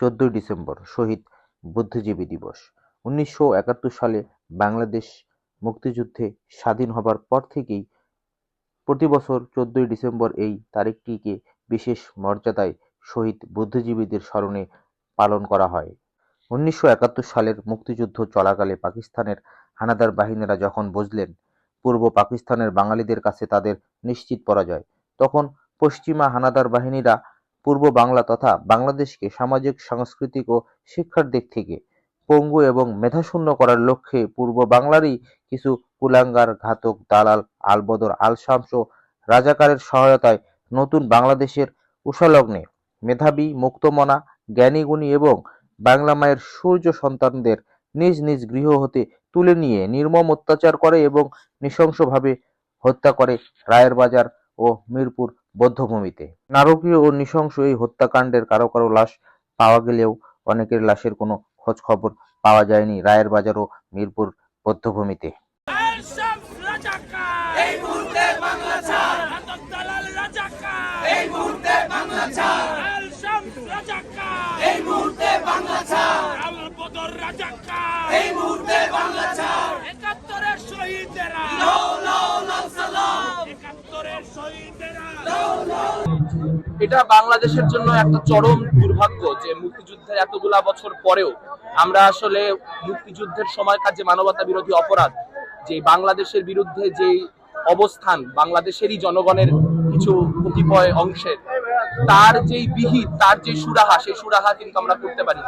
চোদ্দই ডিসেম্বর, শহীদ বুদ্ধিজীবী দিবস। উনিশশো একাত্তর সালে বাংলাদেশ মুক্তিযুদ্ধে স্বাধীন হবার পর থেকেই প্রতি বছর চোদ্দই ডিসেম্বর এই তারিখটিকে বিশেষ মর্যাদায় শহীদ বুদ্ধিজীবীদের স্মরণে পালন করা হয়। উনিশশো একাত্তর সালের মুক্তিযুদ্ধ চলাকালে পাকিস্তানের হানাদার বাহিনীরা যখন বুঝলেন পূর্ব পাকিস্তানের বাঙালিদের কাছে তাদের নিশ্চিত পরাজয়, তখন পশ্চিমা হানাদার বাহিনীরা পূর্ব বাংলা তথা বাংলাদেশকে সামাজিক, সাংস্কৃতিক ও শিক্ষার দিক থেকে পঙ্গু এবং মেধাশূন্য করার লক্ষ্যে পূর্ব বাংলারই কিছু কুলাঙ্গার, ঘাতক, দালাল, আলবদর আল শামস ও রাজাকারের সহায়তায় নতুন বাংলাদেশের উষালগ্নে মেধাবী, মুক্তমনা, জ্ঞানীগুণী এবং বাংলা মায়ের সূর্য সন্তানদের নিজ নিজ গৃহ হতে তুলে নিয়ে নির্মম অত্যাচার করে এবং নৃশংসভাবে হত্যা করে রায়ের বাজার ও মিরপুর বধ্যভূমিতে নারকীয় ও নৃশংস এই হত্যাকাণ্ডের কারও কারও লাশ পাওয়া গেলেও অনেকের লাশের কোনো খোঁজ খবর পাওয়া যায়নি রায়ের বাজার ও মিরপুর বধ্যভূমিতে একাত্তরের শহীদেরা। সালাম। একাত্তরের শহীদেরা। এটা বাংলাদেশের জন্য একটা চরম দুর্ভাগ্য যে মুক্তিযুদ্ধের এতগুলা বছর পরেও আমরা আসলে মুক্তিযুদ্ধের সময়কার যে মানবতা বিরোধী অপরাধ, যে বাংলাদেশের বিরুদ্ধে যে অবস্থান, বাংলাদেশেরই জনগণের কিছু কতিপয় অংশের, তার যেই বিহিত, তার যে সুরাহা, সেই সুরাহা কিন্তু আমরা করতে পারি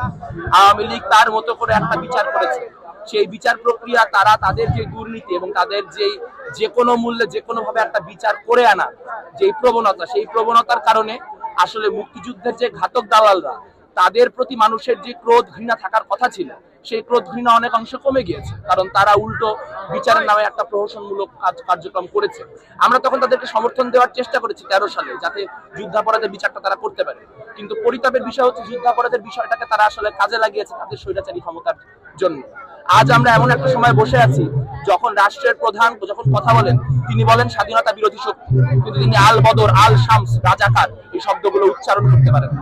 আওয়ামী লীগ তার মতো করে একটা বিচার করেছে। সেই বিচার প্রক্রিয়া তারা তাদের যে দুর্নীতি এবং তাদের যেই যে কোনো মূল্যে যে কোনো ভাবে একটা বিচার করে আনা যেই প্রবণতা, সেই প্রবণতার কারণে আসলে মুক্তিযুদ্ধের যে ঘাতক দালালরা, তাদের প্রতি মানুষের যে ক্রোধ ঘৃণা থাকার কথা ছিল, সেই ক্রোধ ঘৃণা অনেক অংশে কমে গিয়েছে। কারণ তারা উল্টো বিচারের নামে একটা প্রহসনমূলক কাজ, কার্যক্রম করেছে। আমরা তখন তাদেরকে সমর্থন দেওয়ার চেষ্টা করেছি তেরো সালে, যাতে যুদ্ধাপরাধের বিচারটা তারা করতে পারে। কিন্তু পরিতাপের বিষয় হচ্ছে, যুদ্ধাপরাধের বিষয়টাকে তারা আসলে কাজে লাগিয়েছে তাদের স্বৈরাচারী ক্ষমতার জন্য। আজ আমরা এমন একটা সময় বসে আছি, যখন রাষ্ট্রের প্রধান যখন কথা বলেন, তিনি বলেন স্বাধীনতা বিরোধী শক্তি। কিন্তু তিনি আল বদর, আল শামস, রাজাকার, এই শব্দগুলো উচ্চারণ করতে পারেন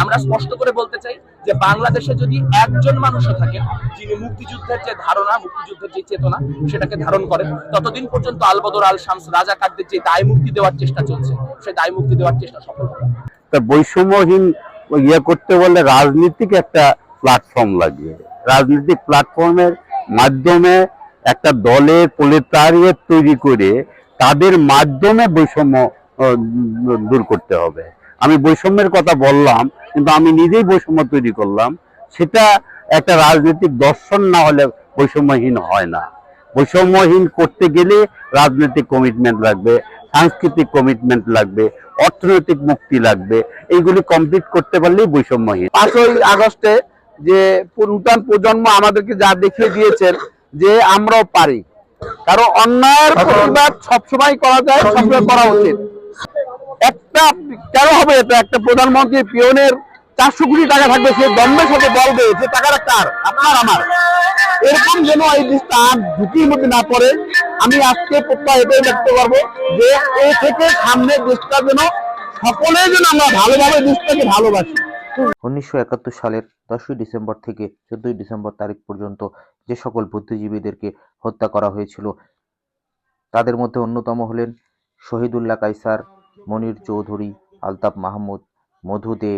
আমরা স্পষ্ট করে বলতে চাই যে বাংলাদেশে যদি একজন মানুষও থাকে, যিনি মুক্তিযুদ্ধের যে ধারণা, মুক্তিযুদ্ধের যে চেতনা, সেটাকে ধারণ করেন, ততদিন পর্যন্ত আল বদর, আল শামস, রাজাকারদের যে দায় মুক্তি দেওয়ার চেষ্টা চলছে সেই দায় মুক্তি দেওয়ার চেষ্টা সফল বৈষম্যহীন ইয়ে করতে বললে রাজনীতিক একটা প্ল্যাটফর্ম লাগবে রাজনৈতিক প্ল্যাটফর্মের মাধ্যমে একটা দলের প্রলেতারিয়েট তৈরি করে তাদের মাধ্যমে বৈষম্য দূর করতে হবে। আমি বৈষম্যের কথা বললাম, কিন্তু আমি নিজেই বৈষম্য তৈরি করলাম, সেটা একটা রাজনৈতিক দর্শন না হলে বৈষম্যহীন হয় না। বৈষম্যহীন করতে গেলে রাজনৈতিক কমিটমেন্ট লাগবে, সাংস্কৃতিক কমিটমেন্ট লাগবে, অর্থনৈতিক মুক্তি লাগবে। এইগুলি কমপ্লিট করতে পারলেই বৈষম্যহীন। পাঁচই আগস্টে যে নূতন প্রজন্ম আমাদেরকে যা দেখিয়ে দিয়েছেন যে আমরাও পারি। কারণ অন্যায়ের প্রতিবাদ সবসময় করা যায় সবসময় করা উচিত। একটা কেন হবে এটা? একটা প্রধানমন্ত্রী পিয়নের চারশো কোটি টাকা থাকবে সে দম্ভের সাথে বলবে যে টাকাটা কার? আপনার আমার। এরকম যেন এই দেশটা আর ঝুঁকির মধ্যে না পড়ে আমি আজকে প্রত্যয় এটাই দেখতে পারব যে এ থেকে সামনে দেশটা যেন সকলে যেন আমরা ভালোভাবে দেশটাকে ভালোবাসি। উনিশশো একাত্তর সালের দশই ডিসেম্বর থেকে চোদ্দই ডিসেম্বর তারিখ পর্যন্ত যে সকল বুদ্ধিজীবীদেরকে হত্যা করা হয়েছিল, তাদের মধ্যে অন্যতম হলেন শহীদুল্লাহ কাইসার মনির চৌধুরী, আলতাফ মাহমুদ, মধু দে,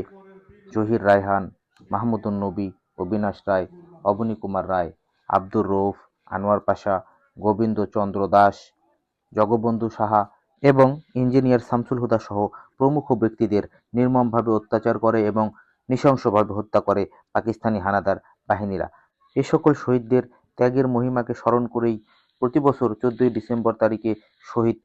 জহির রায়হান, মাহমুদুন নবী, অবিনাশ রায়, অবনী কুমার রায়, আব্দুর রৌফ আনোয়ার পাশা, গোবিন্দ চন্দ্র দাস, জগবন্ধু সাহা এবং ইঞ্জিনিয়ার শামসুল হুদা সহ প্রমুখ ব্যক্তিদের নির্মমভাবে অত্যাচার করে এবং নৃশংসভাবে হত্যা করে পাকিস্তানি হানাদার বাহিনীরা। এ সকল শহীদদের ত্যাগের মহিমাকে স্মরণ করেই প্রতি বছর চোদ্দই ডিসেম্বর তারিখে শহীদ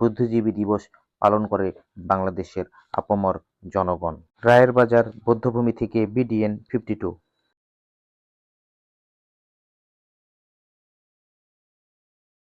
বুদ্ধিজীবী দিবস পালন করে বাংলাদেশের আপমর জনগণ। রায়ের বাজার বৌদ্ধভূমি থেকে বিডিএন ফিফটি টু